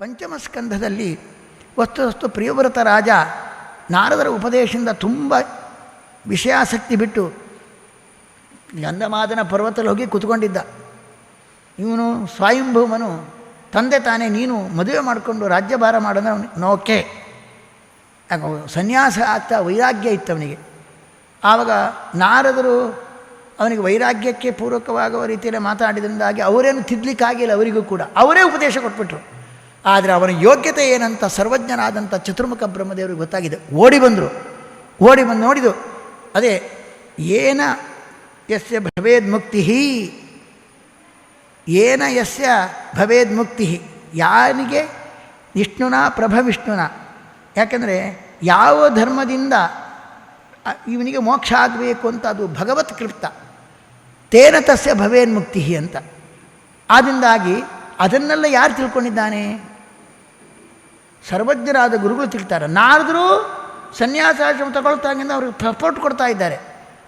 ಪಂಚಮ ಸ್ಕಂಧದಲ್ಲಿ ವಸ್ತು ವಸ್ತು ಪ್ರಿಯವ್ರತ ರಾಜ ನಾರದರ ಉಪದೇಶದಿಂದ ತುಂಬ ವಿಷಯಾಸಕ್ತಿ ಬಿಟ್ಟು ಗಂಧಮಾದನ ಪರ್ವತಲ್ಲಿ ಹೋಗಿ ಕೂತ್ಕೊಂಡಿದ್ದ. ಇವನು ಸ್ವಯಂಭೂಮನು, ತಂದೆ ತಾನೇ, ನೀನು ಮದುವೆ ಮಾಡಿಕೊಂಡು ರಾಜ್ಯಭಾರ ಮಾಡೋದು ನೋಕೆ ಸನ್ಯಾಸ ಆಗ್ತಾ ವೈರಾಗ್ಯ ಇತ್ತು ಅವನಿಗೆ. ಆವಾಗ ನಾರದರು ಅವನಿಗೆ ವೈರಾಗ್ಯಕ್ಕೆ ಪೂರಕವಾಗುವ ರೀತಿಯಲ್ಲಿ ಮಾತಾಡಿದ್ರಿಂದಾಗಿ ಅವರೇನು ತಿದ್ದಲಿಕ್ಕಾಗಿಲ್ಲ ಅವರಿಗೂ ಕೂಡ. ಅವರೇ ಉಪದೇಶ ಕೊಟ್ಬಿಟ್ರು. ಆದರೆ ಅವನ ಯೋಗ್ಯತೆ ಏನಂತ ಸರ್ವಜ್ಞನಾದಂಥ ಚತುರ್ಮುಖ ಬ್ರಹ್ಮದೇವರಿಗೆ ಗೊತ್ತಾಗಿದೆ. ಓಡಿ ಬಂದರು. ಓಡಿ ಬಂದು ನೋಡಿದು ಅದೇ, ಏನ ಯಸ್ಯ ಭವೇದ್ ಮುಕ್ತಿ ಏನ ಯಸ್ಯ ಭವೇದ್ ಮುಕ್ತಿ ಯಾರಿಗೆ ವಿಷ್ಣುನ, ಪ್ರಭ ವಿಷ್ಣುನ. ಯಾಕೆಂದರೆ, ಯಾವ ಧರ್ಮದಿಂದ ಇವನಿಗೆ ಮೋಕ್ಷ ಆಗಬೇಕು ಅಂತ ಅದು ಭಗವತ್ ಕೃಪ್ತ. ತೇನ ತಸ್ಯ ಭವೇನ್ ಮುಕ್ತಿ ಅಂತ. ಆದ್ದರಿಂದಾಗಿ ಅದನ್ನೆಲ್ಲ ಯಾರು ತಿಳ್ಕೊಂಡಿದ್ದಾನೆ? ಸರ್ವಜ್ಞರಾದ ಗುರುಗಳು ತಿಳ್ತಾರೆ. ನಾರದರು ಸನ್ಯಾಸಾಶ್ರಮ ತಗೊಳ್ತಾಗಿಂದ ಅವ್ರಿಗೆ ಸಪೋರ್ಟ್ ಕೊಡ್ತಾ ಇದ್ದಾರೆ.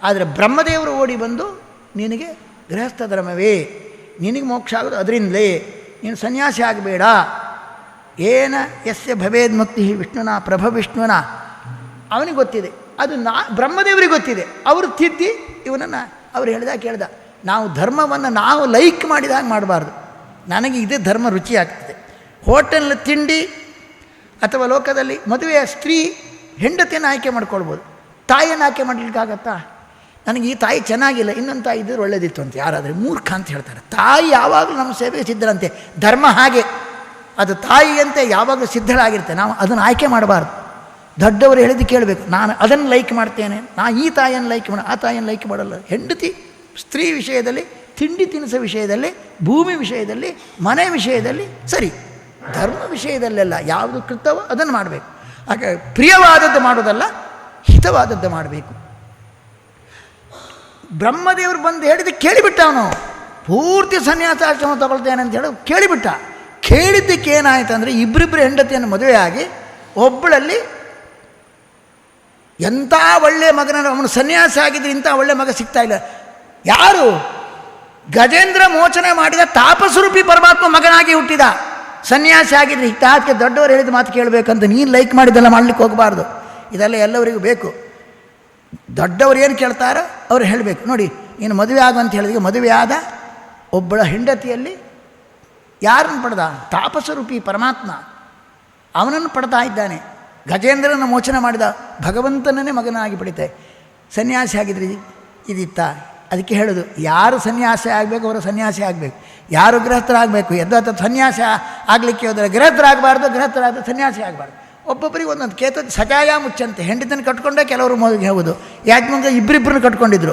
ಆದರೆ ಬ್ರಹ್ಮದೇವರು ಓಡಿ ಬಂದು, ನಿನಗೆ ಗೃಹಸ್ಥ ಧರ್ಮವೇ, ನಿನಗೆ ಮೋಕ್ಷ ಆಗೋದು ಅದರಿಂದಲೇ, ನೀನು ಸನ್ಯಾಸಿ ಆಗಬೇಡ. ಏನ ಯಸ್ಯ ಭವೇದ್ ಮುಕ್ತಿ ವಿಷ್ಣುನ ಪ್ರಭ ವಿಷ್ಣುನ. ಅವನಿಗೆ ಗೊತ್ತಿದೆ. ಅದು ನಾ, ಬ್ರಹ್ಮದೇವರಿಗೆ ಗೊತ್ತಿದೆ. ಅವರು ತಿದ್ದಿ, ಇವನನ್ನು ಅವ್ರು ಹೇಳ್ದ, ಕೇಳ್ದ. ನಾವು ಧರ್ಮವನ್ನು ನಾವು ಲೈಕ್ ಮಾಡಿದಾಗ ಮಾಡಬಾರ್ದು. ನನಗೆ ಇದೇ ಧರ್ಮ ರುಚಿ ಆಗ್ತದೆ ಹೋಟೆಲ್ ತಿಂಡಿ ಅಥವಾ ಲೋಕದಲ್ಲಿ ಮದುವೆಯ ಸ್ತ್ರೀ ಹೆಂಡತಿಯನ್ನು ಆಯ್ಕೆ ಮಾಡ್ಕೊಳ್ಬೋದು. ತಾಯಿಯನ್ನು ಆಯ್ಕೆ ಮಾಡಲಿಕ್ಕಾಗತ್ತಾ? ನನಗೆ ಈ ತಾಯಿ ಚೆನ್ನಾಗಿಲ್ಲ, ಇನ್ನೊಂದು ತಾಯಿ ಇದ್ದರೆ ಒಳ್ಳೇದಿತ್ತು ಅಂತ ಯಾರಾದರೂ ಮೂರ್ಖ ಅಂತ ಹೇಳ್ತಾರೆ. ತಾಯಿ ಯಾವಾಗಲೂ ನಮ್ಮ ಸೇವೆಗೆ ಸಿದ್ಧರಂತೆ. ಧರ್ಮ ಹಾಗೆ. ಅದು ತಾಯಿಯಂತೆ ಯಾವಾಗಲೂ ಸಿದ್ಧಳಾಗಿರುತ್ತೆ ನಾವು ಅದನ್ನು ಆಯ್ಕೆ ಮಾಡಬಾರ್ದು. ದೊಡ್ಡವರು ಹೇಳಿದ್ದು ಕೇಳಬೇಕು. ನಾನು ಅದನ್ನು ಲೈಕ್ ಮಾಡ್ತೇನೆ. ನಾ ಈ ತಾಯಿಯನ್ನು ಲೈಕ್ ಮಾಡ, ಆ ತಾಯಿಯನ್ನು ಲೈಕ್ ಮಾಡಲ್ಲ. ಹೆಂಡತಿ ಸ್ತ್ರೀ ವಿಷಯದಲ್ಲಿ, ತಿಂಡಿ ತಿನಿಸು ವಿಷಯದಲ್ಲಿ, ಭೂಮಿ ವಿಷಯದಲ್ಲಿ, ಮನೆ ವಿಷಯದಲ್ಲಿ ಸರಿ. ಧರ್ಮ ವಿಷಯದಲ್ಲೆಲ್ಲ ಯಾವುದು ಕೃತವೋ ಅದನ್ನು ಮಾಡಬೇಕು. ಹಾಗೆ ಪ್ರಿಯವಾದದ್ದು ಮಾಡೋದಲ್ಲ ಹಿತವಾದದ್ದು ಮಾಡಬೇಕು. ಬ್ರಹ್ಮದೇವರು ಬಂದು ಹೇಳಿದ್ದು ಕೇಳಿಬಿಟ್ಟ ಅವನು ಪೂರ್ತಿ ಸನ್ಯಾಸಾಶ್ರಮ ತಗೊಳ್ತೇನೆ ಅಂತ ಹೇಳಿ, ಕೇಳಿಬಿಟ್ಟ. ಕೇಳಿದ್ದಕ್ಕೆ ಏನಾಯ್ತು ಅಂದರೆ ಇಬ್ಬರಿಬ್ಬರು ಹೆಂಡತಿಯನ್ನು ಮದುವೆಯಾಗಿ ಒಬ್ಬಳಲ್ಲಿ ಎಂಥ ಒಳ್ಳೆ ಮಗನ ಅವನು ಸನ್ಯಾಸಿ ಆಗಿದ್ರೆ ಇಂಥ ಒಳ್ಳೆ ಮಗ ಸಿಗ್ತಾ ಇಲ್ಲ. ಯಾರು? ಗಜೇಂದ್ರ ಮೋಚನೆ ಮಾಡಿದ ತಾಪಸ್ವರೂಪಿ ಪರಮಾತ್ಮ ಮಗನಾಗಿ ಹುಟ್ಟಿದ. ಸನ್ಯಾಸಿ ಆಗಿದ್ರೆ ಹಿತಾತ್ಗೆ ದೊಡ್ಡವರು ಹೇಳಿದ ಮಾತು ಕೇಳಬೇಕಂತ ನೀನು ಲೈಕ್ ಮಾಡಿದ್ದೆಲ್ಲ ಮಾಡ್ಲಿಕ್ಕೆ ಹೋಗಬಾರ್ದು. ಇದೆಲ್ಲ ಎಲ್ಲವರಿಗೂ ಬೇಕು. ದೊಡ್ಡವರು ಏನು ಕೇಳ್ತಾರೋ? ಅವ್ರು ಹೇಳಬೇಕು. ನೋಡಿ, ನೀನು ಮದುವೆ ಆಗು ಅಂತ ಹೇಳಿದ್ರೆ ಮದುವೆ ಆದ ಒಬ್ಬಳ ಹೆಂಡತಿಯಲ್ಲಿ ಯಾರನ್ನು ಪಡೆದ? ತಾಪಸ್ವರೂಪಿ ಪರಮಾತ್ಮ. ಅವನನ್ನು ಪಡ್ತಾ ಇದ್ದಾನೆ. ಗಜೇಂದ್ರನ ಮೋಚನ ಮಾಡಿದ ಭಗವಂತನನ್ನೇ ಮಗನಾಗಿ ಪಡಿತೆ. ಸನ್ಯಾಸಿ ಆಗಿದ್ರಿ, ಇದಿತ್ತ. ಅದಕ್ಕೆ ಹೇಳೋದು, ಯಾರು ಸನ್ಯಾಸಿ ಆಗಬೇಕು, ಅವರು ಸನ್ಯಾಸಿ ಆಗಬೇಕು. ಯಾರು ಗೃಹಸ್ಥರಾಗಬೇಕು? ಅಥವಾ ಸನ್ಯಾಸ ಆಗಲಿಕ್ಕೆ ಹೋದರೆ ಗೃಹಸ್ಥರಾಗಬಾರ್ದು, ಗೃಹಸ್ಥರಾದ ಸನ್ಯಾಸಿ ಆಗಬಾರ್ದು. ಒಬ್ಬೊಬ್ಬರಿಗೆ ಒಂದೊಂದು ಕೇತ ಸಜಾಯ ಮುಚ್ಚಂತೆ. ಹೆಂಡತಿನ ಕಟ್ಕೊಂಡೇ ಕೆಲವರು ಮೋದಿಗೆ ಹೋಗೋದು. ಯಾಜ್ಮಂಗ ಇಬ್ಬರಿಬ್ಬರನ್ನ ಕಟ್ಕೊಂಡಿದ್ರು.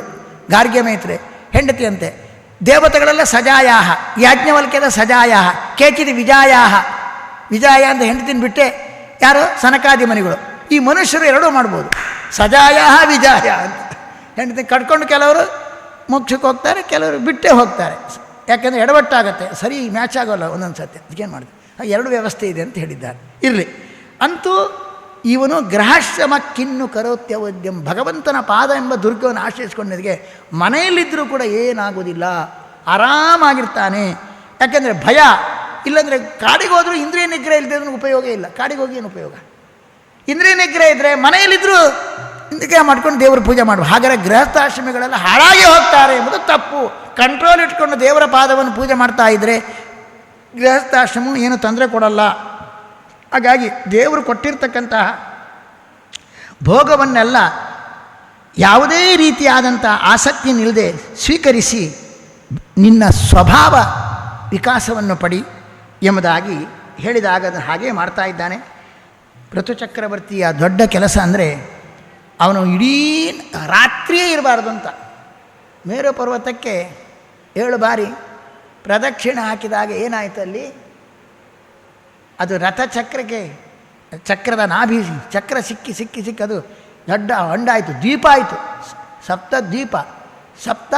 ಗಾರ್ಗ್ಯ ಹೆಂಡತಿ ಹೆಂಡತಿಯಂತೆ. ದೇವತೆಗಳೆಲ್ಲ ಸಜಾಯಾಹ. ಯಾಜ್ಞವಲ್ಕ್ಯದ ಸಜಾಯಾಹ. ಕೇಚಿದ ವಿಜಾಯಾಹ. ವಿಜಾಯ ಅಂತ ಹೆಂಡತಿನ ಬಿಟ್ಟೆ ಯಾರು? ಸನಕಾದಿ ಮನೆಗಳು. ಈ ಮನುಷ್ಯರು ಎರಡೂ ಮಾಡ್ಬೋದು. ಸಜಾಯ ವಿಜಾಯ ಅಂತ. ಹೆಂಡತಿ ಕಟ್ಕೊಂಡು ಕೆಲವರು ಮೋಕ್ಷಕ್ಕೆ ಹೋಗ್ತಾರೆ, ಕೆಲವರು ಬಿಟ್ಟೇ ಹೋಗ್ತಾರೆ. ಯಾಕೆಂದರೆ ಎಡವಟ್ಟಾಗತ್ತೆ, ಸರಿ ಮ್ಯಾಚ್ ಆಗೋಲ್ಲ ಒಂದೊಂದು ಸತಿ ಅದಕ್ಕೇನು ಮಾಡಿದೆ? ಎರಡು ವ್ಯವಸ್ಥೆ ಇದೆ ಅಂತ ಹೇಳಿದ್ದಾರೆ. ಇರಲಿ. ಅಂತೂ ಇವನು ಗ್ರಹಾಶ್ರಮ ಕಿನ್ನು ಕರೋತ್ಯವದ್ಯಂ ಭಗವಂತನ ಪಾದ ಎಂಬ ದುರ್ಗವನ್ನು ಆಶ್ರಯಿಸ್ಕೊಂಡಿದ್ದಕ್ಕೆ ಮನೆಯಲ್ಲಿದ್ದರೂ ಕೂಡ ಏನಾಗೋದಿಲ್ಲ ಆರಾಮಾಗಿರ್ತಾನೆ. ಯಾಕೆಂದರೆ ಭಯ. ಇಲ್ಲಾಂದರೆ ಕಾಡಿಗೆ ಹೋದರೂ ಇಂದ್ರಿಯ ನಿಗ್ರಹ ಇಲ್ಲದೆ ಉಪಯೋಗ ಇಲ್ಲ. ಕಾಡಿಗೆ ಹೋಗಿ ಏನು ಉಪಯೋಗ? ಇಂದ್ರಿಯ ನಿಗ್ರಹ ಇದ್ದರೆ ಮನೆಯಲ್ಲಿದ್ದರೂ ನಿಗ್ರಹ ಮಾಡ್ಕೊಂಡು ದೇವರ ಪೂಜೆ ಮಾಡುವ. ಹಾಗಾದರೆ ಗೃಹಸ್ಥಾಶ್ರಮಿಗಳೆಲ್ಲ ಹಾಳಾಗಿ ಹೋಗ್ತಾರೆ ಎಂಬುದು ತಪ್ಪು. ಕಂಟ್ರೋಲ್ ಇಟ್ಕೊಂಡು ದೇವರ ಪಾದವನ್ನು ಪೂಜೆ ಮಾಡ್ತಾ ಇದ್ದರೆ ಗೃಹಸ್ಥಾಶ್ರಮ ಏನು ತೊಂದರೆ ಕೊಡಲ್ಲ. ಹಾಗಾಗಿ ದೇವರು ಕೊಟ್ಟಿರ್ತಕ್ಕಂತಹ ಭೋಗವನ್ನೆಲ್ಲ ಯಾವುದೇ ರೀತಿಯಾದಂಥ ಆಸಕ್ತಿ ನಿಲ್ಲದೆ ಸ್ವೀಕರಿಸಿ ನಿನ್ನ ಸ್ವಭಾವ ವಿಕಾಸವನ್ನು ಪಡಿ ಎಂಬುದಾಗಿ ಹೇಳಿದಾಗ ಹಾಗೇ ಮಾಡ್ತಾ ಇದ್ದಾನೆ. ಋತುಚಕ್ರವರ್ತಿಯ ದೊಡ್ಡ ಕೆಲಸ ಅಂದರೆ ಅವನು ಇಡೀ ರಾತ್ರಿಯೇ ಇರಬಾರ್ದು ಅಂತ. ಮೇರು ಪರ್ವತಕ್ಕೆ ಏಳು ಬಾರಿ ಪ್ರದಕ್ಷಿಣೆ ಹಾಕಿದಾಗ ಏನಾಯಿತು ಅಲ್ಲಿ? ಅದು ರಥಚಕ್ರಕ್ಕೆ ಚಕ್ರದ ನಾಭಿ ಚಕ್ರ ಸಿಕ್ಕಿ ಸಿಕ್ಕಿ ಸಿಕ್ಕಿ ಅದು ದೊಡ್ಡ ಹೊಂಡಾಯಿತು ದ್ವೀಪ ಆಯಿತು. ಸಪ್ತ ದ್ವೀಪ ಸಪ್ತ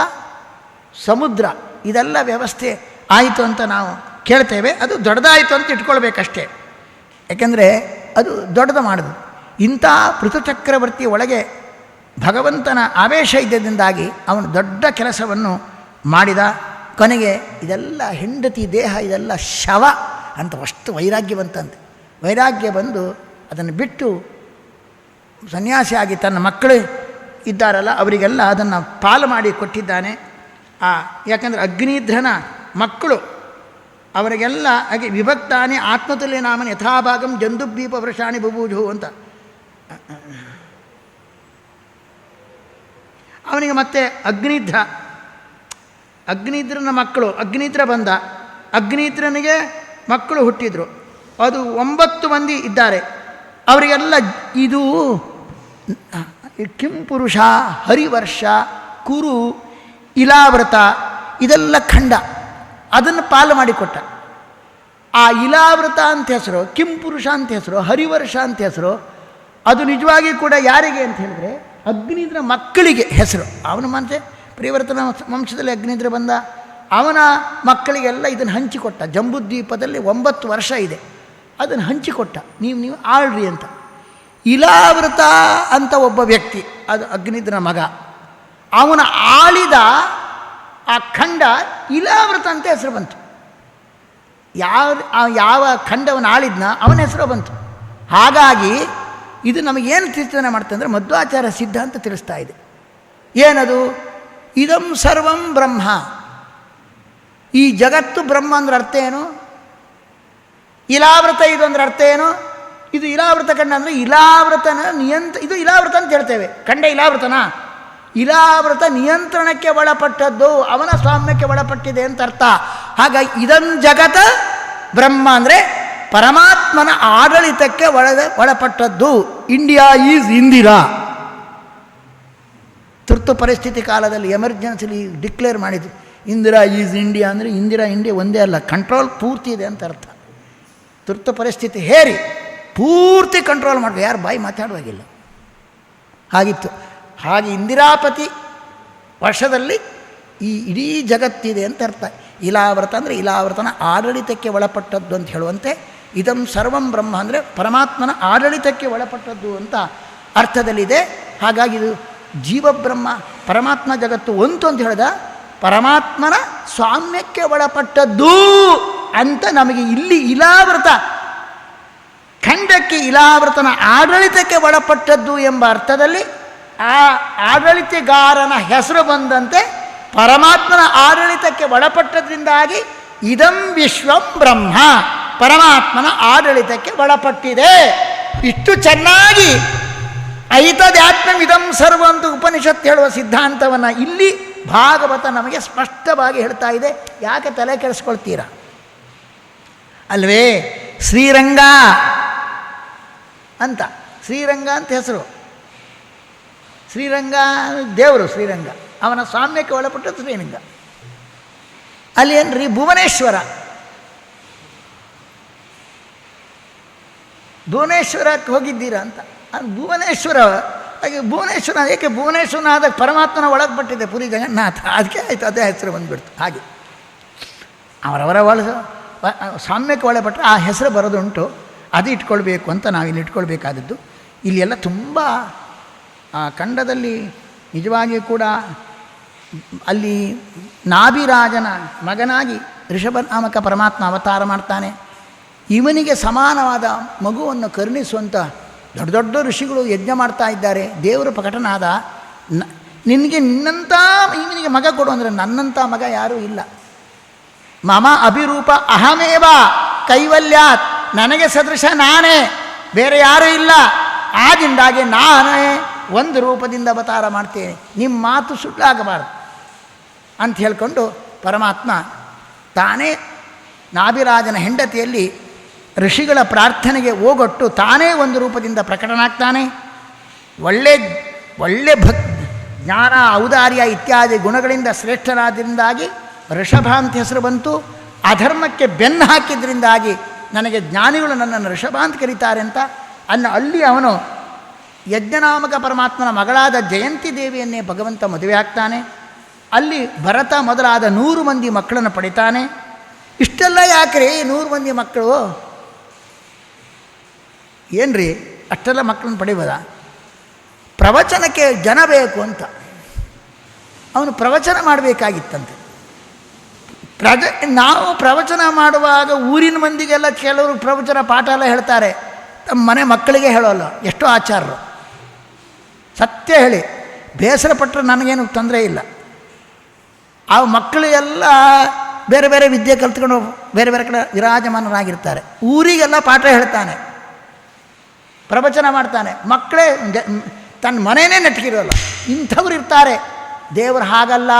ಸಮುದ್ರ, ಇದೆಲ್ಲ ವ್ಯವಸ್ಥೆ ಆಯಿತು ಅಂತ ನಾವು ಕೇಳ್ತೇವೆ. ಅದು ದೊಡ್ಡದಾಯಿತು ಅಂತ ಇಟ್ಕೊಳ್ಬೇಕಷ್ಟೇ. ಯಾಕೆಂದರೆ ಅದು ದೊಡ್ಡದು ಮಾಡೋದು. ಇಂಥ ಪೃಥುಚಕ್ರವರ್ತಿ ಒಳಗೆ ಭಗವಂತನ ಆವೇಶ ಇದ್ದದಿಂದಾಗಿ ಅವನು ದೊಡ್ಡ ಕೆಲಸವನ್ನು ಮಾಡಿದ. ಕೊನೆಗೆ ಇದೆಲ್ಲ ಹೆಂಡತಿ ದೇಹ, ಇದೆಲ್ಲ ಶವ ಅಂತ ಅಷ್ಟು ವೈರಾಗ್ಯ ಬಂತಂತೆ ವೈರಾಗ್ಯ ಬಂದು ಅದನ್ನು ಬಿಟ್ಟು ಸನ್ಯಾಸಿಯಾಗಿ ತನ್ನ ಮಕ್ಕಳು ಇದ್ದಾರಲ್ಲ, ಅವರಿಗೆಲ್ಲ ಅದನ್ನು ಪಾಲು ಮಾಡಿ ಕೊಟ್ಟಿದ್ದಾನೆ. ಆ, ಯಾಕಂದರೆ ಅಗ್ನಿಧ್ರನ ಮಕ್ಕಳು ಅವರಿಗೆಲ್ಲ ಹಾಗೆ ವಿಭಕ್ತಾನೆ ಆತ್ಮತುಲ್ಯ ನಾಮನ ಯಥಾಭಾಗಂ ಜಂದುಬೀಪ ವೃಷಾಣಿ ಬುಬೂಜು ಅಂತ. ಅವನಿಗೆ ಮತ್ತೆ ಅಗ್ನಿಧ್ರ ಅಗ್ನಿದ್ರನ ಮಕ್ಕಳು ಅಗ್ನಿದ್ರ ಬಂದ. ಅಗ್ನಿದ್ರನಿಗೆ ಮಕ್ಕಳು ಹುಟ್ಟಿದ್ರು. ಅದು ಒಂಬತ್ತು ಮಂದಿ ಇದ್ದಾರೆ. ಅವರಿಗೆಲ್ಲ ಇದು ಕಿಂ ಪುರುಷ, ಹರಿವರ್ಷ, ಕುರು, ಇಲಾವ್ರತ, ಇದೆಲ್ಲ ಖಂಡ. ಅದನ್ನು ಪಾಲು ಮಾಡಿಕೊಟ್ಟ. ಆ ಇಲಾವೃತ ಅಂತ ಹೆಸರು, ಕಿಂ ಪುರುಷ ಅಂತ ಹೆಸರು, ಹರಿವರ್ಷ ಅಂತ ಹೆಸರು ಅದು ನಿಜವಾಗಿ ಕೂಡ ಯಾರಿಗೆ ಅಂತ ಹೇಳಿದ್ರೆ ಅಗ್ನಿದ್ರ ಮಕ್ಕಳಿಗೆ ಹೆಸರು. ಅವನ ಮನಸ್ಸೆ ಪರಿವರ್ತನ ವಂಶದಲ್ಲಿ ಅಗ್ನಿಂದ್ರ ಬಂದ ಅವನ ಮಕ್ಕಳಿಗೆಲ್ಲ ಇದನ್ನು ಹಂಚಿಕೊಟ್ಟ. ಜಂಬುದ್ವೀಪದಲ್ಲಿ ಒಂಬತ್ತು ವರ್ಷ ಇದೆ. ಅದನ್ನು ಹಂಚಿಕೊಟ್ಟ. ನೀವು ನೀವು ಆಳ್ರಿ ಅಂತ. ಇಲಾವೃತ ಅಂತ ಒಬ್ಬ ವ್ಯಕ್ತಿ, ಅದು ಅಗ್ನಿದ್ರ ಮಗ. ಅವನ ಆಳಿದ ಆ ಖಂಡ ಇಲಾವೃತ ಅಂತ ಹೆಸರು ಬಂತು. ಯಾವ ಯಾವ ಖಂಡವನ್ನು ಆಳಿದ್ನ ಅವನ ಹೆಸರು ಬಂತು. ಹಾಗಾಗಿ ಇದು ನಮಗೇನು ಚಿಂತನೆ ಮಾಡ್ತಂದ್ರೆ ಅಂದರೆ ಮಧ್ವಾಚಾರ ಸಿದ್ಧಾಂತ ತಿಳಿಸ್ತಾ ಇದೆ. ಏನದು? ಇದಂ ಸರ್ವಂ ಬ್ರಹ್ಮ. ಈ ಜಗತ್ತು ಬ್ರಹ್ಮ ಅಂದ್ರೆ ಅರ್ಥ ಏನು? ಇಲಾವೃತ ಇದು ಅಂದ್ರೆ ಅರ್ಥ ಏನು? ಇದು ಇಲಾವೃತ ಕಂಡ ಅಂದರೆ ಇಲಾವೃತನ ನಿಯಂತ್ರ, ಇದು ಇಲಾವೃತ ಅಂತ ಹೇಳ್ತೇವೆ. ಕಂಡ ಇಲಾವೃತನ? ಇಲಾವೃತ ನಿಯಂತ್ರಣಕ್ಕೆ ಒಳಪಟ್ಟದ್ದು, ಅವನ ಸ್ವಾಮ್ಯಕ್ಕೆ ಒಳಪಟ್ಟಿದೆ ಅಂತ ಅರ್ಥ. ಹಾಗಾಗಿ ಇದಂ ಜಗತ ಬ್ರಹ್ಮ ಅಂದರೆ ಪರಮಾತ್ಮನ ಆಡಳಿತಕ್ಕೆ ಒಳಗೆ ಒಳಪಟ್ಟದ್ದು ಇಂಡಿಯಾ ಈಸ್ ಇಂದಿರಾ. ತುರ್ತು ಪರಿಸ್ಥಿತಿ ಕಾಲದಲ್ಲಿ ಎಮರ್ಜೆನ್ಸಿಲಿ ಡಿಕ್ಲೇರ್ ಮಾಡಿದ್ರು, ಇಂದಿರಾ ಈಸ್ ಇಂಡಿಯಾ ಅಂದರೆ ಇಂದಿರಾ ಇಂಡಿಯಾ ಒಂದೇ ಅಲ್ಲ, ಕಂಟ್ರೋಲ್ ಪೂರ್ತಿ ಇದೆ ಅಂತ ಅರ್ಥ. ತುರ್ತು ಪರಿಸ್ಥಿತಿ ಹೇರಿ, ಪೂರ್ತಿ ಕಂಟ್ರೋಲ್ ಮಾಡಬೇಕು, ಯಾರು ಬಾಯಿ ಮಾತಾಡುವಾಗಿಲ್ಲ. ಹಾಗಿತ್ತು. ಹಾಗೆ ಇಂದಿರಾಪತಿ ವರ್ಷದಲ್ಲಿ ಈ ಇಡೀ ಜಗತ್ತಿದೆ ಅಂತ ಅರ್ಥ. ಇಲಾವೃತ ಅಂದರೆ ಇಲಾವೃತನ ಆಡಳಿತಕ್ಕೆ ಒಳಪಟ್ಟದ್ದು ಅಂತ ಹೇಳುವಂತೆ ಇದಂ ಸರ್ವಂ ಬ್ರಹ್ಮ ಅಂದರೆ ಪರಮಾತ್ಮನ ಆಡಳಿತಕ್ಕೆ ಒಳಪಟ್ಟದ್ದು ಅಂತ ಅರ್ಥದಲ್ಲಿದೆ. ಹಾಗಾಗಿ ಇದು ಜೀವಬ್ರಹ್ಮ, ಪರಮಾತ್ಮ ಜಗತ್ತು ಒಂತು ಅಂತ ಹೇಳಿದ, ಪರಮಾತ್ಮನ ಸ್ವಾಮ್ಯಕ್ಕೆ ಒಳಪಟ್ಟದ್ದು ಅಂತ ನಮಗೆ ಇಲ್ಲಿ ಇಲಾವೃತ, ಖಂಡಕ್ಕೆ ಇಲಾವೃತನ ಆಡಳಿತಕ್ಕೆ ಒಳಪಟ್ಟದ್ದು ಎಂಬ ಅರ್ಥದಲ್ಲಿ ಆ ಆಡಳಿತಗಾರನ ಹೆಸರು ಬಂದಂತೆ ಪರಮಾತ್ಮನ ಆಡಳಿತಕ್ಕೆ ಒಳಪಟ್ಟದ್ರಿಂದಾಗಿ ಇದಂ ವಿಶ್ವಂ ಬ್ರಹ್ಮ. ಪರಮಾತ್ಮನ ಆಡಳಿತಕ್ಕೆ ಒಳಪಟ್ಟಿದೆ. ಇಷ್ಟು ಚೆನ್ನಾಗಿ ಐತದ್ಯಾತ್ಮ ಇದಂ ಸರ್ವ ಅಂತ ಉಪನಿಷತ್ ಹೇಳುವ ಸಿದ್ಧಾಂತವನ್ನು ಇಲ್ಲಿ ಭಾಗವತ ನಮಗೆ ಸ್ಪಷ್ಟವಾಗಿ ಹೇಳ್ತಾ ಇದೆ. ಯಾಕೆ ತಲೆ ಕೆಡಿಸ್ಕೊಳ್ತೀರಾ? ಅಲ್ವೇ? ಶ್ರೀರಂಗ ಅಂತ. ಶ್ರೀರಂಗ ಅಂತ ಹೆಸರು. ಶ್ರೀರಂಗ ದೇವರು ಶ್ರೀರಂಗ. ಅವನ ಸ್ವಾಮ್ಯಕ್ಕೆ ಒಳಪಟ್ಟದ್ದು ಶ್ರೀರಂಗ. ಅಲ್ಲಿ ಏನ್ರಿ ಭುವನೇಶ್ವರ. ಭುವನೇಶ್ವರಕ್ಕೆ ಹೋಗಿದ್ದೀರಾ ಅಂತ. ಅದು ಭುವನೇಶ್ವರ, ಹಾಗೆ ಭುವನೇಶ್ವರ, ಏಕೆ ಭುವನೇಶ್ವರನಾದ ಪರಮಾತ್ಮನ ಒಳಗೆ ಪಟ್ಟಿದೆ ಪುರಿ ಜಗನ್ನಾಥ ಅದಕ್ಕೆ ಆಯಿತು, ಅದೇ ಹೆಸರು ಬಂದುಬಿಡ್ತು. ಹಾಗೆ. ಅವರವರ ಒಳ ಸಾಮ್ಯಕ್ಕೆ ಒಳಪಟ್ಟರೆ ಆ ಹೆಸರು ಬರೋದುಂಟು. ಅದು ಇಟ್ಕೊಳ್ಬೇಕು ಅಂತ ನಾವಿಲ್ಲಿ ಇಟ್ಕೊಳ್ಬೇಕಾದದ್ದು. ಇಲ್ಲಿ ಎಲ್ಲ ತುಂಬ, ಆ, ಖಂಡದಲ್ಲಿ ನಿಜವಾಗಿಯೂ ಕೂಡ ಅಲ್ಲಿ ನಾಭಿರಾಜನ ಮಗನಾಗಿ ಋಷಭನಾಮಕ ಪರಮಾತ್ಮ ಅವತಾರ ಮಾಡ್ತಾನೆ. ಇವನಿಗೆ ಸಮಾನವಾದ ಮಗುವನ್ನು ಕರುಣಿಸುವಂಥ ದೊಡ್ಡ ದೊಡ್ಡ ಋಷಿಗಳು ಯಜ್ಞ ಮಾಡ್ತಾ ಇದ್ದಾರೆ, ದೇವರು ಪ್ರಕಟನಾದ ನಿನಗೆ ನಿನ್ನಂಥ ಇವನಿಗೆ ಮಗ ಕೊಡು ಅಂದರೆ ನನ್ನಂಥ ಮಗ ಯಾರೂ ಇಲ್ಲ. ಮಮ ಅಭಿರೂಪ ಅಹಮೇವ ಕೈವಲ್ಯಾತ್, ನನಗೆ ಸದೃಶ ನಾನೇ, ಬೇರೆ ಯಾರೂ ಇಲ್ಲ. ಆದಿಂದಾಗಿ ನಾನೇ ಒಂದು ರೂಪದಿಂದ ಅವತಾರ ಮಾಡ್ತೇನೆ. ನಿಮ್ಮ ಮಾತು ಸುಳ್ಳಾಗಬಾರ್ದು ಅಂತ ಹೇಳ್ಕೊಂಡು ಪರಮಾತ್ಮ ತಾನೇ ನಾಭಿರಾಜನ ಹೆಂಡತಿಯಲ್ಲಿ ಋಷಿಗಳ ಪ್ರಾರ್ಥನೆಗೆ ಓಗೊಟ್ಟು ತಾನೇ ಒಂದು ರೂಪದಿಂದ ಪ್ರಕಟನಾಗ್ತಾನೆ. ಒಳ್ಳೆ ಒಳ್ಳೆ ಭಕ್, ಜ್ಞಾನ, ಔದಾರ್ಯ ಇತ್ಯಾದಿ ಗುಣಗಳಿಂದ ಶ್ರೇಷ್ಠರಾದ್ರಿಂದಾಗಿ ಋಷಭ ಅಂತ ಹೆಸರು ಬಂತು. ಅಧರ್ಮಕ್ಕೆ ಬೆನ್ನು ಹಾಕಿದ್ರಿಂದಾಗಿ ನನಗೆ ಜ್ಞಾನಿಗಳು ನನ್ನನ್ನು ಋಷಭ ಅಂತ ಕರೀತಾರೆ ಅಂತ ಅನ್ನ ಅಲ್ಲಿ ಅವನು ಯಜ್ಞನಾಮಕ ಪರಮಾತ್ಮನ ಮಗಳಾದ ಜಯಂತಿ ದೇವಿಯನ್ನೇ ಭಗವಂತ ಮದುವೆ ಆಗ್ತಾನೆ. ಅಲ್ಲಿ ಭರತ ಮೊದಲಾದ ನೂರು ಮಂದಿ ಮಕ್ಕಳನ್ನು ಪಡಿತಾನೆ. ಇಷ್ಟೆಲ್ಲ ಯಾಕ್ರಿ ನೂರು ಮಂದಿ ಮಕ್ಕಳು ಏನ್ರಿ? ಅಷ್ಟೆಲ್ಲ ಮಕ್ಕಳನ್ನು ಪಡಿಬೋದ? ಪ್ರವಚನಕ್ಕೆ ಜನ ಬೇಕು ಅಂತ. ಅವನು ಪ್ರವಚನ ಮಾಡಬೇಕಾಗಿತ್ತಂತೆ. ಪ್ರಜ, ನಾವು ಪ್ರವಚನ ಮಾಡುವಾಗ ಊರಿನ ಮಂದಿಗೆಲ್ಲ ಕೆಲವರು ಪ್ರವಚನ ಪಾಠ ಎಲ್ಲ ಹೇಳ್ತಾರೆ. ತಮ್ಮ ಮನೆ ಮಕ್ಕಳಿಗೆ ಹೇಳೋಲ್ಲ, ಎಷ್ಟೋ ಆಚಾರರು ಸತ್ಯ ಹೇಳಿ, ಬೇಸರ ಪಟ್ಟರೆ ನನಗೇನು ತೊಂದರೆ ಇಲ್ಲ. ಆ ಮಕ್ಕಳಿಗೆಲ್ಲ ಬೇರೆ ಬೇರೆ ವಿದ್ಯೆ ಕಲ್ತ್ಕೊಂಡು, ಬೇರೆ ಬೇರೆ ಕಡೆ ವಿರಾಜಮಾನರಾಗಿರ್ತಾರೆ. ಊರಿಗೆಲ್ಲ ಪಾಠ ಹೇಳ್ತಾನೆ. ಪ್ರವಚನ ಮಾಡ್ತಾನೆ. ಮಕ್ಕಳೇ ತನ್ನ ಮನೆಯೇ ನೆಟ್ಗಿರೋಲ್ಲ. ಇಂಥವ್ರು ಇರ್ತಾರೆ. ದೇವರು ಹಾಗಲ್ಲ.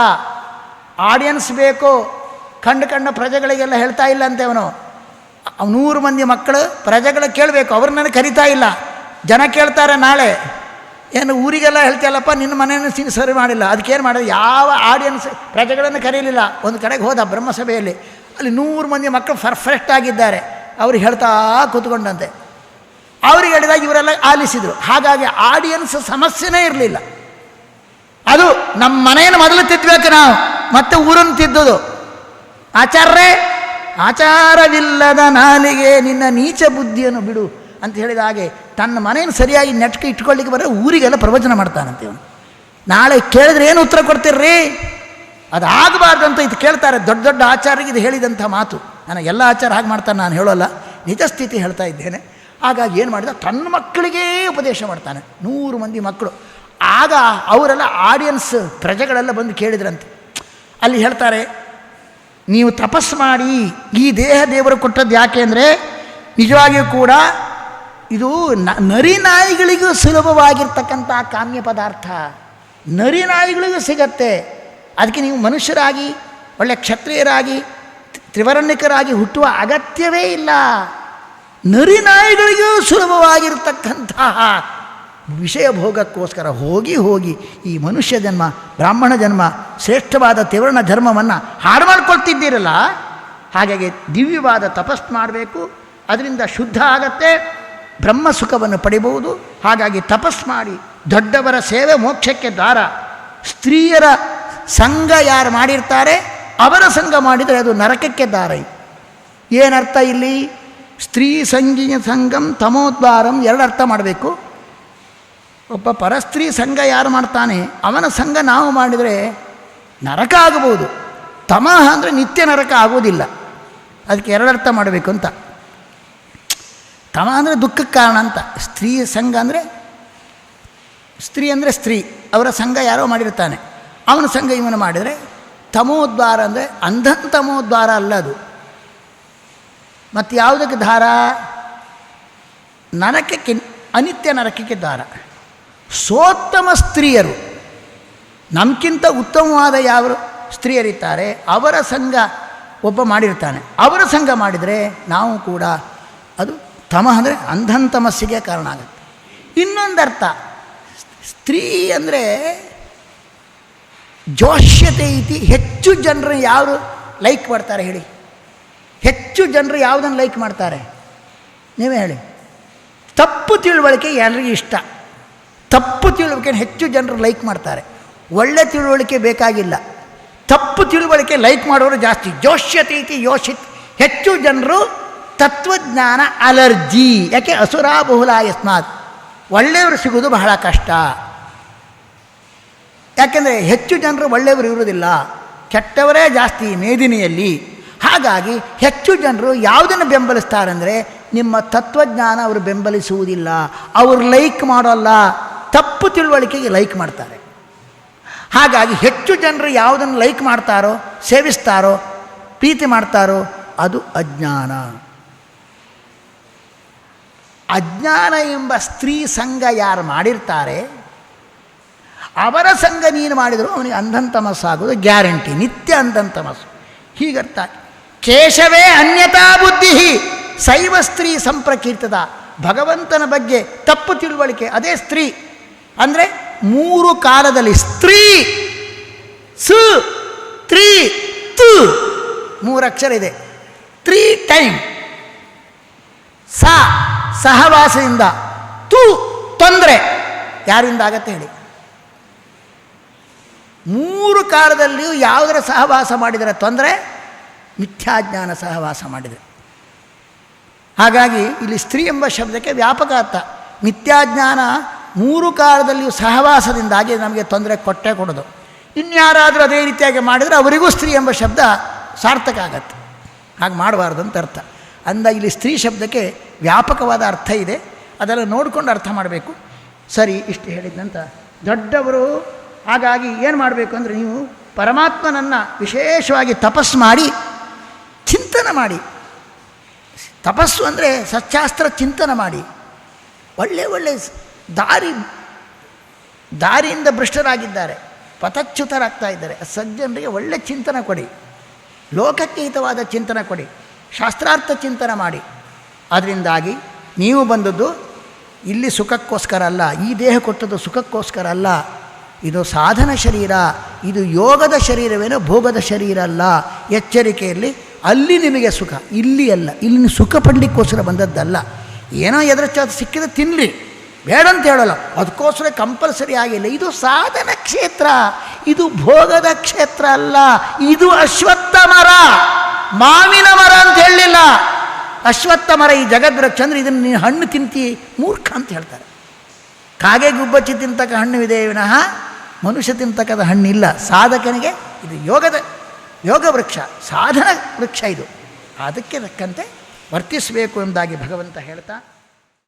ಆಡಿಯನ್ಸ್ ಬೇಕು. ಕಂಡು ಕಂಡ ಪ್ರಜೆಗಳಿಗೆಲ್ಲ ಹೇಳ್ತಾ ಇಲ್ಲ ಅಂತೆ ಅವನು. ಅವ್ ನೂರು ಮಂದಿ ಮಕ್ಕಳು ಪ್ರಜೆಗಳು ಕೇಳಬೇಕು. ಅವ್ರು ನನಗೆ ಕರಿತಾ ಇಲ್ಲ. ಜನ ಕೇಳ್ತಾರೆ ನಾಳೆ. ಏನು ಊರಿಗೆಲ್ಲ ಹೇಳ್ತೀಯಲ್ಲಪ್ಪ, ನಿನ್ನ ಮನೆಯನ್ನು ಸಿನ್ ಸರಿ ಮಾಡಿಲ್ಲ. ಅದಕ್ಕೇನು ಮಾಡೋದು? ಯಾವ ಆಡಿಯನ್ಸ್ ಪ್ರಜೆಗಳನ್ನು ಕರೀಲಿಲ್ಲ. ಒಂದು ಕಡೆಗೆ ಹೋದ ಬ್ರಹ್ಮಸಭೆಯಲ್ಲಿ. ಅಲ್ಲಿ ನೂರು ಮಂದಿ ಮಕ್ಕಳು ಪರ್ಫೆಕ್ಟ್ ಆಗಿದ್ದಾರೆ. ಅವ್ರು ಹೇಳ್ತಾ ಕೂತ್ಕೊಂಡಂತೆ. ಅವ್ರಿಗೆ ಹೇಳಿದಾಗ ಇವರೆಲ್ಲ ಆಲಿಸಿದರು. ಹಾಗಾಗಿ ಆಡಿಯನ್ಸ್ ಸಮಸ್ಯೆನೇ ಇರಲಿಲ್ಲ. ಅದು ನಮ್ಮ ಮನೆಯನ್ನು ಮೊದಲು ತಿದ್ದಬೇಕು ನಾವು, ಮತ್ತೆ ಊರನ್ನು ತಿದ್ದುದು. ಆಚಾರ್ಯರೇ, ಆಚಾರವಿಲ್ಲದ ನಾಲಿಗೆ ನಿನ್ನ ನೀಚ ಬುದ್ಧಿಯನ್ನು ಬಿಡು ಅಂತ ಹೇಳಿದ ಹಾಗೆ ತನ್ನ ಮನೆಯನ್ನು ಸರಿಯಾಗಿ ನೆಟ್ಗೆ ಇಟ್ಕೊಳ್ಳಿಕ್ಕೆ ಬರೋ ಊರಿಗೆಲ್ಲ ಪ್ರವಚನ ಮಾಡ್ತಾನಂತೆ ಇವನು. ನಾಳೆ ಕೇಳಿದ್ರೆ ಏನು ಉತ್ತರ ಕೊಡ್ತೀರ್ರಿ? ಅದು ಆಗಬಾರ್ದು ಅಂತ ಇದು ಕೇಳ್ತಾರೆ. ದೊಡ್ಡ ದೊಡ್ಡ ಆಚಾರಿಗೆ ಇದು ಹೇಳಿದಂಥ ಮಾತು. ನಾನು ಎಲ್ಲ ಆಚಾರ ಹಾಗೆ ಮಾಡ್ತಾನೆ ನಾನು ಹೇಳೋಲ್ಲ. ನಿಜ ಸ್ಥಿತಿ ಹೇಳ್ತಾ ಇದ್ದೇನೆ. ಹಾಗಾಗಿ ಏನು ಮಾಡಿದ? ತನ್ನ ಮಕ್ಕಳಿಗೇ ಉಪದೇಶ ಮಾಡ್ತಾನೆ. ನೂರು ಮಂದಿ ಮಕ್ಕಳು. ಆಗ ಅವರೆಲ್ಲ ಆಡಿಯನ್ಸ್ ಪ್ರಜೆಗಳೆಲ್ಲ ಬಂದು ಕೇಳಿದ್ರಂತೆ. ಅಲ್ಲಿ ಹೇಳ್ತಾರೆ, ನೀವು ತಪಸ್ಸು ಮಾಡಿ, ಈ ದೇಹ ದೇವರು ಕೊಟ್ಟದ್ದು ಯಾಕೆ ಅಂದರೆ, ನಿಜವಾಗಿಯೂ ಕೂಡ ಇದು ನರಿ ನಾಯಿಗಳಿಗೂ ಸುಲಭವಾಗಿರ್ತಕ್ಕಂಥ ಕಾಮ್ಯ ಪದಾರ್ಥ. ನರಿ ನಾಯಿಗಳಿಗೂ ಸಿಗತ್ತೆ. ಅದಕ್ಕೆ ನೀವು ಮನುಷ್ಯರಾಗಿ, ಒಳ್ಳೆ ಕ್ಷತ್ರಿಯರಾಗಿ, ತ್ರಿವರ್ಣಿಕರಾಗಿ ಹುಟ್ಟುವ ಅಗತ್ಯವೇ ಇಲ್ಲ. ನರಿ ನಾಯಿಗಳಿಗೂ ಸುಲಭವಾಗಿರ್ತಕ್ಕಂತಹ ವಿಷಯ ಭೋಗಕ್ಕೋಸ್ಕರ ಹೋಗಿ ಹೋಗಿ ಈ ಮನುಷ್ಯ ಜನ್ಮ, ಬ್ರಾಹ್ಮಣ ಜನ್ಮ, ಶ್ರೇಷ್ಠವಾದ ತ್ರಿವರ್ಣ ಧರ್ಮವನ್ನು ಹಾಡು ಮಾಡ್ಕೊಳ್ತಿದ್ದೀರಲ್ಲ, ಹಾಗಾಗಿ ದಿವ್ಯವಾದ ತಪಸ್ ಮಾಡಬೇಕು, ಅದರಿಂದ ಶುದ್ಧ ಆಗತ್ತೆ, ಬ್ರಹ್ಮ ಸುಖವನ್ನು ಪಡಿಬಹುದು, ಹಾಗಾಗಿ ತಪಸ್ ಮಾಡಿ, ದೊಡ್ಡವರ ಸೇವೆ ಮೋಕ್ಷಕ್ಕೆ ದ್ವಾರ. ಸ್ತ್ರೀಯರ ಸಂಘ ಯಾರು ಮಾಡಿರ್ತಾರೆ, ಅವರ ಸಂಘ ಮಾಡಿದರೆ ಅದು ನರಕಕ್ಕೆ ದಾರ ಏನರ್ಥ ಇಲ್ಲಿ? ಸ್ತ್ರೀ ಸಂಗೀಯ ಸಂಘಂ ತಮೋದ್ವಾರಂ ಎರಡು ಅರ್ಥ ಮಾಡಬೇಕು. ಒಬ್ಬ ಪರಸ್ತ್ರೀ ಸಂಘ ಯಾರು ಮಾಡ್ತಾನೆ, ಅವನ ಸಂಘ ನಾವು ಮಾಡಿದರೆ ನರಕ ಆಗಬಹುದು. ತಮಃ ಅಂದರೆ ನಿತ್ಯ ನರಕ ಆಗೋದಿಲ್ಲ ಅದಕ್ಕೆ ಎರಡು ಅರ್ಥ ಮಾಡಬೇಕು ಅಂತ. ತಮ ಅಂದರೆ ದುಃಖಕ್ಕೆ ಕಾರಣ ಅಂತ. ಸ್ತ್ರೀ ಸಂಘ ಅಂದರೆ ಸ್ತ್ರೀ ಅಂದರೆ ಸ್ತ್ರೀ, ಅವರ ಸಂಘ ಯಾರೋ ಮಾಡಿರ್ತಾನೆ. ಅವನ ಸಂಘ ಇವನು ಮಾಡಿದರೆ ತಮೋದ್ವಾರ ಅಂದರೆ ಅಂಧನ್ ತಮೋದ್ವಾರ ಅಲ್ಲ ಅದು. ಮತ್ತು ಯಾವುದಕ್ಕೆ ದಾರ ನರಕಕ್ಕೆ ಅನಿತ್ಯ ನರಕಕ್ಕೆ ದಾರ ಸೋತ್ತಮ ಸ್ತ್ರೀಯರು ನಮಗಿಂತ ಉತ್ತಮವಾದ ಯಾವ ಸ್ತ್ರೀಯರಿದ್ದಾರೆ ಅವರ ಸಂಘ ಒಬ್ಬ ಮಾಡಿರ್ತಾನೆ. ಅವರ ಸಂಘ ಮಾಡಿದರೆ ನಾವು ಕೂಡ ಅದು ತಮ ಅಂದರೆ ಅಂಧನ್ ತಮಸ್ಸಿಗೆ ಕಾರಣ ಆಗುತ್ತೆ. ಇನ್ನೊಂದು ಅರ್ಥ ಸ್ತ್ರೀ ಅಂದರೆ ಜೋಷ್ಯತೆ ಇತಿ ಹೆಚ್ಚು ಜನರು ಯಾರು ಲೈಕ್ ಮಾಡ್ತಾರೆ ಹೇಳಿ. ಹೆಚ್ಚು ಜನರು ಯಾವುದನ್ನು ಲೈಕ್ ಮಾಡ್ತಾರೆ? ನೀವೇ ಹೇಳಿ. ತಪ್ಪು ತಿಳುವಳಿಕೆ ಎಲ್ಲರಿಗೂ ಇಷ್ಟ. ತಪ್ಪು ತಿಳುವಳಿಕೆ ಹೆಚ್ಚು ಜನರು ಲೈಕ್ ಮಾಡ್ತಾರೆ. ಒಳ್ಳೆ ತಿಳುವಳಿಕೆ ಬೇಕಾಗಿಲ್ಲ. ತಪ್ಪು ತಿಳುವಳಿಕೆ ಲೈಕ್ ಮಾಡೋರು ಜಾಸ್ತಿ. ಜೋಶ್ಯತೀತಿ ಯೋಷಿತ್. ಹೆಚ್ಚು ಜನರು ತತ್ವಜ್ಞಾನ ಅಲರ್ಜಿ. ಯಾಕೆ? ಅಸುರಾ ಬಹುಲ ಯಸ್ಮಾತ್ ಒಳ್ಳೆಯವರು ಸಿಗೋದು ಬಹಳ ಕಷ್ಟ. ಯಾಕೆಂದರೆ ಹೆಚ್ಚು ಜನರು ಒಳ್ಳೆಯವರು ಇರುವುದಿಲ್ಲ. ಕೆಟ್ಟವರೇ ಜಾಸ್ತಿ ಮೇದಿನಿಯಲ್ಲಿ. ಹಾಗಾಗಿ ಹೆಚ್ಚು ಜನರು ಯಾವುದನ್ನು ಬೆಂಬಲಿಸ್ತಾರಂದರೆ ನಿಮ್ಮ ತತ್ವಜ್ಞಾನ ಅವರು ಬೆಂಬಲಿಸುವುದಿಲ್ಲ, ಅವರು ಲೈಕ್ ಮಾಡೋಲ್ಲ, ತಪ್ಪು ತಿಳುವಳಿಕೆಗೆ ಲೈಕ್ ಮಾಡ್ತಾರೆ. ಹಾಗಾಗಿ ಹೆಚ್ಚು ಜನರು ಯಾವುದನ್ನು ಲೈಕ್ ಮಾಡ್ತಾರೋ, ಸೇವಿಸ್ತಾರೋ, ಪ್ರೀತಿ ಮಾಡ್ತಾರೋ, ಅದು ಅಜ್ಞಾನ. ಅಜ್ಞಾನ ಎಂಬ ಸ್ತ್ರೀ ಸಂಘ ಯಾರು ಮಾಡಿರ್ತಾರೆ, ಅವರ ಸಂಘ ನೀನು ಮಾಡಿದರೂ ಅವನಿಗೆ ಅಂಧನ್ ತಮಸ್ಸಾಗೋದು ಗ್ಯಾರಂಟಿ ನಿತ್ಯ ಅಂಧನ್ ತಮಸ್ಸು. ಹೀಗರ್ಥ ಕೇಶವೇ ಅನ್ಯತಾ ಬುದ್ಧಿ. ಶೈವ ಸ್ತ್ರೀ ಸಂಪ್ರಕೀರ್ತದ. ಭಗವಂತನ ಬಗ್ಗೆ ತಪ್ಪು ತಿಳುವಳಿಕೆ. ಅದೇ ಸ್ತ್ರೀ. ಅಂದರೆ ಮೂರು ಕಾಲದಲ್ಲಿ ಸ್ತ್ರೀ. ಸು, ತ್ರೀ, ತು. ಮೂರು ಅಕ್ಷರ ಇದೆ. Three time. ಸ, ಸಹವಾಸದಿಂದ. ತು, ತೊಂದರೆ. ಯಾರಿಂದ ಆಗತ್ತೆ ಹೇಳಿ. ಮೂರು ಕಾಲದಲ್ಲಿಯೂ ಯಾವುದರ ಸಹವಾಸ ಮಾಡಿದರೆ ತೊಂದರೆ? ಮಿಥ್ಯಾಜ್ಞಾನ ಸಹವಾಸ ಮಾಡಿದೆ. ಹಾಗಾಗಿ ಇಲ್ಲಿ ಸ್ತ್ರೀ ಎಂಬ ಶಬ್ದಕ್ಕೆ ವ್ಯಾಪಕ ಅರ್ಥ. ಮಿಥ್ಯಾಜ್ಞಾನ ಮೂರು ಕಾಲದಲ್ಲಿಯೂ ಸಹವಾಸದಿಂದಾಗಿ ನಮಗೆ ತೊಂದರೆ ಕೊಟ್ಟೇ ಕೊಡೋದು. ಇನ್ಯಾರಾದರೂ ಅದೇ ರೀತಿಯಾಗಿ ಮಾಡಿದರೆ ಅವರಿಗೂ ಸ್ತ್ರೀ ಎಂಬ ಶಬ್ದ ಸಾರ್ಥಕ ಆಗತ್ತೆ. ಹಾಗೆ ಮಾಡಬಾರ್ದು ಅಂತ ಅರ್ಥ. ಅಂದ ಇಲ್ಲಿ ಸ್ತ್ರೀ ಶಬ್ದಕ್ಕೆ ವ್ಯಾಪಕವಾದ ಅರ್ಥ ಇದೆ. ಅದೆಲ್ಲ ನೋಡಿಕೊಂಡು ಅರ್ಥ ಮಾಡಬೇಕು. ಸರಿ, ಇಷ್ಟು ಹೇಳಿದ್ನಂತ ದೊಡ್ಡವರು ಹಾಗಾಗಿ ಏನು ಮಾಡಬೇಕು ಅಂದರೆ ನೀವು ಪರಮಾತ್ಮನನ್ನು ವಿಶೇಷವಾಗಿ ತಪಸ್ಸು ಮಾಡಿ ಚಿಂತನೆ ಮಾಡಿ. ತಪಸ್ಸು ಅಂದರೆ ಸಚ್ಚಾಸ್ತ್ರ ಚಿಂತನೆ ಮಾಡಿ. ಒಳ್ಳೆ ಒಳ್ಳೆ ದಾರಿ, ದಾರಿಯಿಂದ ಭ್ರಷ್ಟರಾಗಿದ್ದಾರೆ. ಪಥಚ್ಯುತರಾಗ್ತಾ ಇದ್ದಾರೆ. ಸಜ್ಜನರಿಗೆ ಒಳ್ಳೆ ಚಿಂತನೆ ಕೊಡಿ. ಲೋಕಕ್ಕೆ ಹಿತವಾದ ಚಿಂತನೆ ಕೊಡಿ. ಶಾಸ್ತ್ರಾರ್ಥ ಚಿಂತನೆ ಮಾಡಿ. ಅದರಿಂದಾಗಿ ನೀವು ಬಂದದ್ದು ಇಲ್ಲಿ ಸುಖಕ್ಕೋಸ್ಕರ ಅಲ್ಲ, ಈ ದೇಹ ಕೊಟ್ಟದ್ದು ಸುಖಕ್ಕೋಸ್ಕರ ಅಲ್ಲ. ಇದು ಸಾಧನ ಶರೀರ, ಇದು ಯೋಗದ ಶರೀರವೇನೋ ಭೋಗದ ಶರೀರ ಅಲ್ಲ. ಎಚ್ಚರಿಕೆಯಲ್ಲಿ ಅಲ್ಲಿ ನಿಮಗೆ ಸುಖ, ಇಲ್ಲಿ ಅಲ್ಲ. ಇಲ್ಲಿ ನೀವು ಸುಖ ಪಡಲಿಕ್ಕೋಸ್ಕರ ಬಂದದ್ದಲ್ಲ. ಏನೋ ಎದುರಚ್ಚಾದ ಸಿಕ್ಕಿದ್ರೆ ತಿನ್ನಲಿ ಬೇಡ ಅಂತ ಹೇಳಲ್ಲ. ಅದಕ್ಕೋಸ್ಕರ ಕಂಪಲ್ಸರಿ ಆಗಿಲ್ಲ. ಇದು ಸಾಧನ ಕ್ಷೇತ್ರ. ಇದು ಭೋಗದ ಕ್ಷೇತ್ರ ಅಲ್ಲ. ಇದು ಅಶ್ವತ್ಥ ಮರ. ಮಾವಿನ ಮರ ಅಂತ ಹೇಳಲಿಲ್ಲ. ಅಶ್ವತ್ಥ ಮರ ಈ ಜಗದ್ರ ಚಂದ್ರ ಇದನ್ನು ನೀನು ಹಣ್ಣು ತಿಂತಿ, ಮೂರ್ಖ ಅಂತ ಹೇಳ್ತಾರೆ. ಕಾಗೆ ಗುಬ್ಬಚ್ಚಿ ತಿಂತಕ್ಕ ಹಣ್ಣು ಇದೆ ವಿನಃ, ಮನುಷ್ಯ ತಿಂತಕ್ಕದ ಹಣ್ಣಿಲ್ಲ. ಸಾಧಕನಿಗೆ ಇದು ಯೋಗದ ಯೋಗ ವೃಕ್ಷ ಸಾಧನ ವೃಕ್ಷ ಇದು. ಅದಕ್ಕೆ ತಕ್ಕಂತೆ ವರ್ತಿಸಬೇಕು ಎಂದಾಗಿ ಭಗವಂತ ಹೇಳ್ತಾ